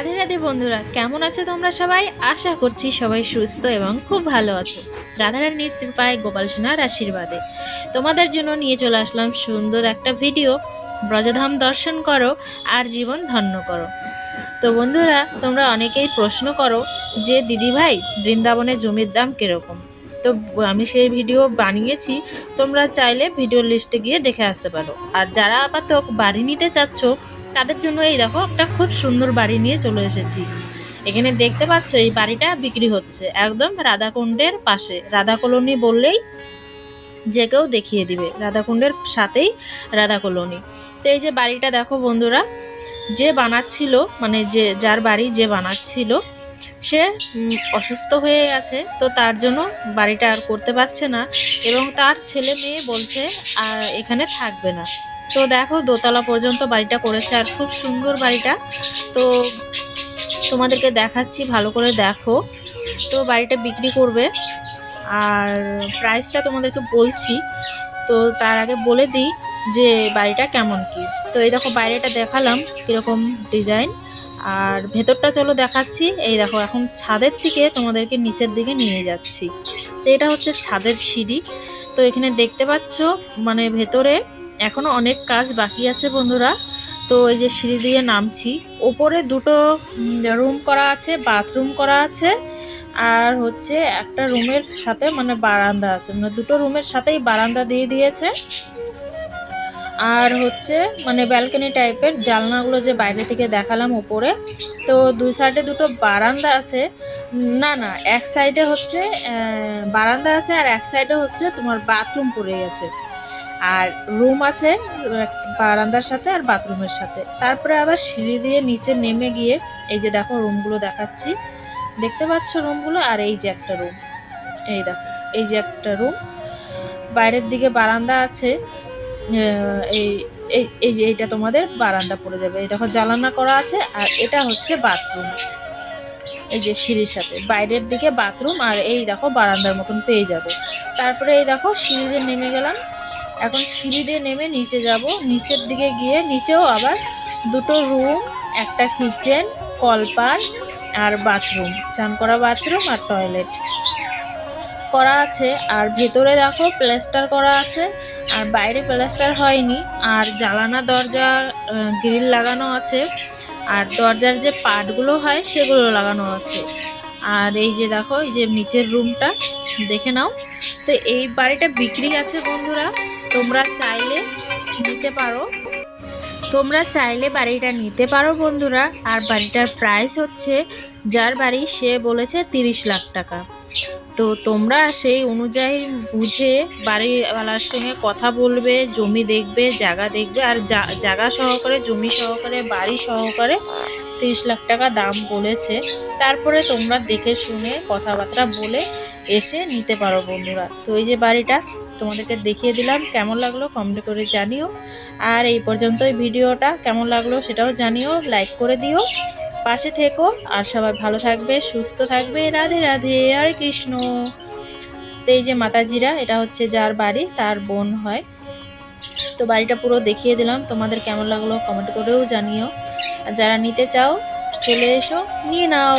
রাধে রাধে বন্ধুরা, কেমন আছো তোমরা সবাই? আশা করছি সবাই সুস্থ এবং খুব ভালো আছো। রাধারানীর কৃপায় গোপাল সোনার আশীর্বাদে। তোমাদের জন্য নিয়ে চলে আসলাম সুন্দর একটা ভিডিও। ব্রজধাম দর্শন করো আর জীবন ধন্য করো। তো বন্ধুরা, তোমরা অনেকেই প্রশ্ন করো যে দিদি ভাই বৃন্দাবনে জমির দাম কীরকম? তো আমি সেই ভিডিও বানিয়েছি, তোমরা চাইলে ভিডিও লিস্টে গিয়ে দেখে আসতে পারো। আর যারা আপাতত বাড়ি নিতে চাচ্ছ তাদের জন্য এই দেখো একটা খুব সুন্দর বাড়ি নিয়ে চলে এসেছি। এখানে দেখতে পাচ্ছ এই বাড়িটা বিক্রি হচ্ছে একদম রাধাকুণ্ডের পাশে। রাধা কলোনি বললেই যে কেউ দেখিয়ে দিবে। রাধাকুণ্ডের সাথেই রাধা কলোনি। তো এই যে বাড়িটা দেখো বন্ধুরা, যে বানাচ্ছিল মানে যে যার বাড়ি যে বানাচ্ছিল সে অসুস্থ হয়ে গেছে, তো তার জন্য বাড়িটা আর করতে পারছে না এবং তার ছেলে মেয়ে বলছে এখানে থাকবে না। তো দেখো দোতলা পর্যন্ত বাড়িটা করেছে আর খুব সুন্দর বাড়িটা। তো তোমাদেরকে দেখাচ্ছি, ভালো করে দেখো। তো বাড়িটা বিক্রি করবে। আর প্রাইসটা তোমাদেরকে বলছি, তো তার আগে বলে দিই যে বাড়িটা কেমন কি। তো এই দেখো বাইরেটা দেখালাম কীরকম ডিজাইন আর ভেতরটা চলো দেখাচ্ছি। এই দেখো, এখন ছাদের থেকে তোমাদেরকে নিচের দিকে নিয়ে যাচ্ছি। তো এটা হচ্ছে ছাদের সিঁড়ি। তো এখানে দেখতে পাচ্ছ মানে ভেতরে এখনও অনেক কাজ বাকি আছে বন্ধুরা। তো এই যে সিঁড়ি দিয়ে নামছি। ওপরে দুটো রুম করা আছে বাথরুম করা আছে। আর হচ্ছে একটা রুমের সাথে মানে বারান্দা আছে। মানে দুটো রুমের সাথেই বারান্দা দিয়ে দিয়েছে। আর হচ্ছে মানে ব্যালকনি টাইপের জানলাগুলো যে বাইরে থেকে দেখালাম উপরে, তো দুই সাইডে দুটো বারান্দা আছে। না না, এক সাইডে হচ্ছে বারান্দা আছে আর এক সাইডে হচ্ছে তোমার বাথরুম পড়ে গেছে। আর রুম আছে বারান্দার সাথে আর বাথরুমের সাথে। তারপরে আবার সিঁড়ি দিয়ে নিচে নেমে গিয়ে, এই যে দেখো রুমগুলো দেখাচ্ছি। দেখতে পাচ্ছ রুমগুলো আর এই যে একটা রুম এই দেখো, এই যে একটা রুম বাইরের দিকে বারান্দা আছে। এই এই এই যে এইটা তোমাদের বারান্দা পড়ে যাবে। এই দেখো জ্বালানা করা আছে আর এটা হচ্ছে বাথরুম। এই যে সিঁড়ির সাথে। বাইরের দিকে বাথরুম আর এই দেখো বারান্দার মতন পেয়ে যাবে। তারপরে এই দেখো সিঁড়ি দিয়ে নেমে গেলাম। এখন সিঁড়ি দিয়ে নেমে নিচে যাব। নিচের দিকে গিয়ে নিচেও আবার দুটো রুম, একটা কিচেন কলপার আর বাথরুম। চান করা বাথরুম আর টয়লেট। করা আছে। আর ভেতরে দেখো প্লাস্টার করা আছে। আর বাইরে প্লাস্টার হয়নি, আর জ্বালানা দরজা গ্রিল লাগানো আছে, আর দরজার যে পাটগুলো হয় সেগুলো লাগানো আছে। আর এই যে দেখো, এই যে নিচের রুমটা, দেখে নাও। তো এই বাড়িটা বিক্রি আছে বন্ধুরা, তোমরা চাইলে নিতে পারো। তোমরা চাইলে বাড়িটা নিতে পারো বন্ধুরা, আর বাড়িটার প্রাইস হচ্ছে, যার বাড়ি সে বলেছে তিরিশ লাখ টাকা। তো তোমরা সেই অনুযায়ী বুঝে বাড়িওয়ালার সঙ্গে কথা বলবে, জমি দেখবে, জায়গা দেখবে, আর জায়গা সহকারে, জমি সহকারে, বাড়ি সহকারে তিরিশ লাখ টাকা দাম বলেছে। তারপরে তোমরা দেখে শুনে কথাবার্তা বলে এসে নিতে পারো বন্ধুরা। তো এই যে বাড়িটা, তোমাদেরকে দেখিয়ে দিলাম, কেমন লাগল কমেন্ট করে জানিও। আর এই পর্যন্তই ভিডিওটা, কেমন লাগল সেটাও জানিও লাইক করে দিও। পাশে থেকো আর সবাই ভালো থাকবে, সুস্থ থাকবে। রাধে রাধে, হরে কৃষ্ণ। তো এই যে মাতাজিরা, এটা হচ্ছে যার বাড়ি, তার বোন হয়। তো বাড়িটা পুরো দেখিয়ে দিলাম, তোমাদের কেমন লাগল কমেন্ট করেও জানিও। আর যারা নিতে চাও, চলে এসো, নিয়ে নাও।